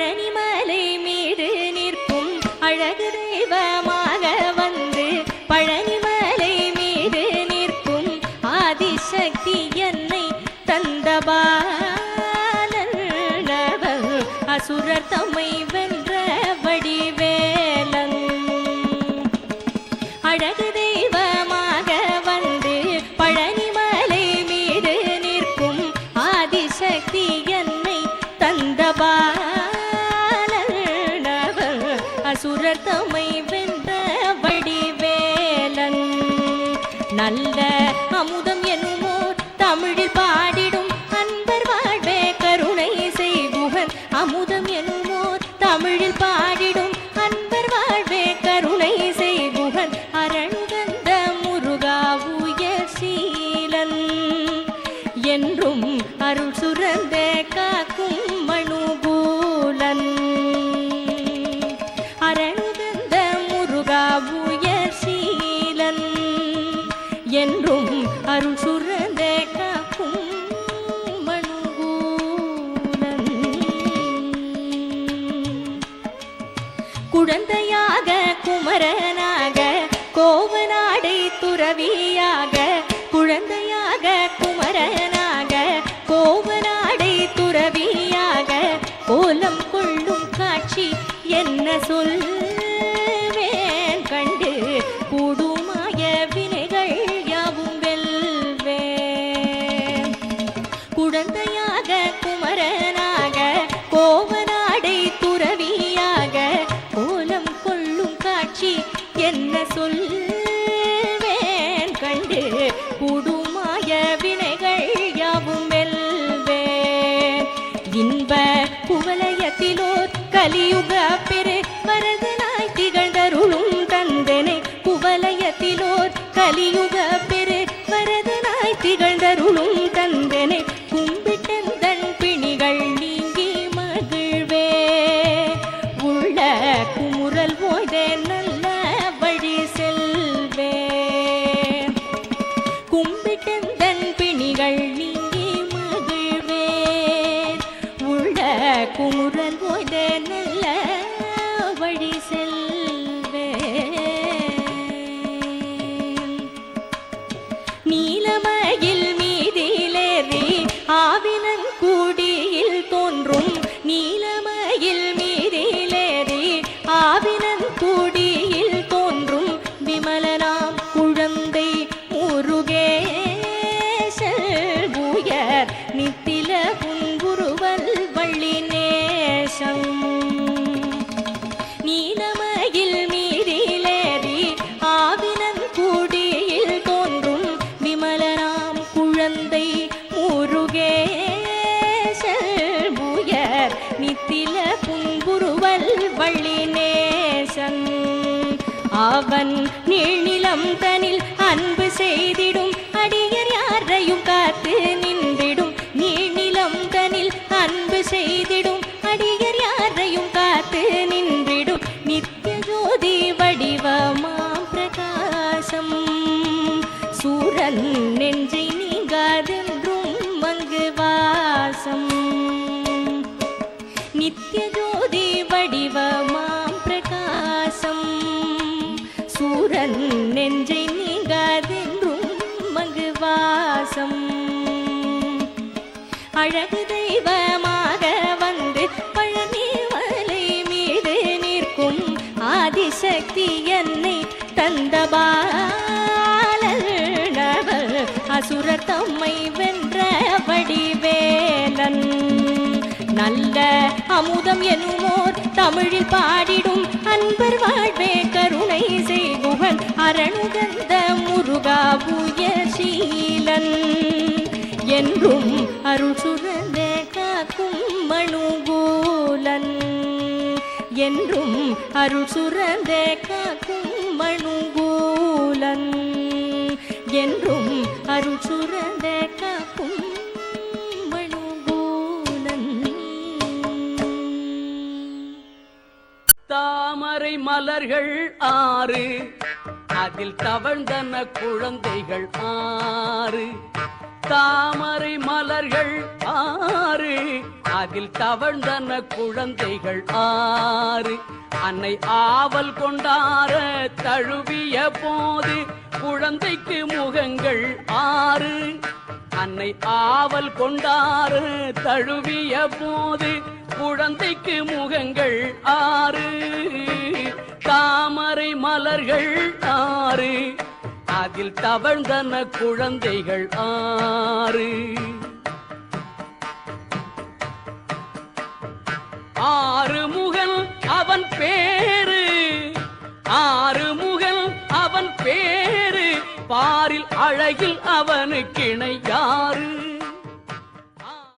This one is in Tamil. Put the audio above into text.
பழனிமலை மீது நிற்கும் அழகு தெய்வமாக வந்து பழனிமலை மீது நிற்கும் ஆதிசக்தி என்னை தந்தபாலன் அசுரர் தம்மை வென்ற வடிவேலன். அழகு தமை வென்ற வடிவேலன். நல்ல அமுதம் என்னுமோர் தமிழில் பாடிடும் அன்பர் வாழ்வே கருணை செய்குகன். அமுதம் என்னுமோர் தமிழில் பாடிடும் அன்பர் வாழ்வே கருணை செய்குகன். அரணுகந்த முருகா உயர் சீலன். என்றும் அருள் சுரந்த காக்கும் மனுகூலன் அரண் குழந்தையாக குமரனா குவலயத்திலோர் கலியுக பெரு வரதனாய் திகழ்ந்தருளும் தந்தனை குவலயத்திலோர் கலியுக பெரு குமுறல் ஓய்தே நல்ல வழி செல்ல செய்திடும். அடியர் யாரையும் காத்து நின்றிடும். நீழ்நிலம் தனில் அன்பு செய்திடும். அடியர் யாரையும் காத்து நின்றிடும். நித்திய ஜோதி வடிவமாம் பிரகாசம். சூரன் நெஞ்சை நீங்காதென்றும் மங்கு வாசம். நித்திய அழகு தெய்வமாக வந்து பழனி மலை மீது நிற்கும் ஆதிசக்தி என்னை தந்தபாலனவர் அசுர தம்மை வென்ற வடிவேலன். நல்ல அமுதம் எனுமோர் தமிழில் பாடிடும் அன்பர் வாழ்வே கருணை செய்குகன் அரணுகந்த முருகாபூர் அருள் சுரந்த காக்கும் மணுகூலன் என்றும் அருள் சுரந்தே காக்கும் மணுகூலன் என்றும் அருள் சுரந்தே காக்கும் மணுகூலன் தாமரை மலர்கள் ஆறு அதில் தவழ்ந்தன குழந்தைகள் ஆறு. தாமரை மலர்கள் ஆறு அதில் தவழ்ந்தன குழந்தைகள் ஆறு. அன்னை ஆவல் கொண்டார தழுவிய போது குழந்தைக்கு முகங்கள் ஆறு. அன்னை ஆவல் கொண்டாறு தழுவிய போது குழந்தைக்கு முகங்கள் ஆறு. தாமரை மலர்கள் ஆறு. அதில் தவழ்ந்தன குழந்தைகள் ஆறு. ஆறு முகன் அவன் பேரு ஆறு முகன் அவன் பேரு பாரில் அழகில் அவனுக்கிணை யாரு?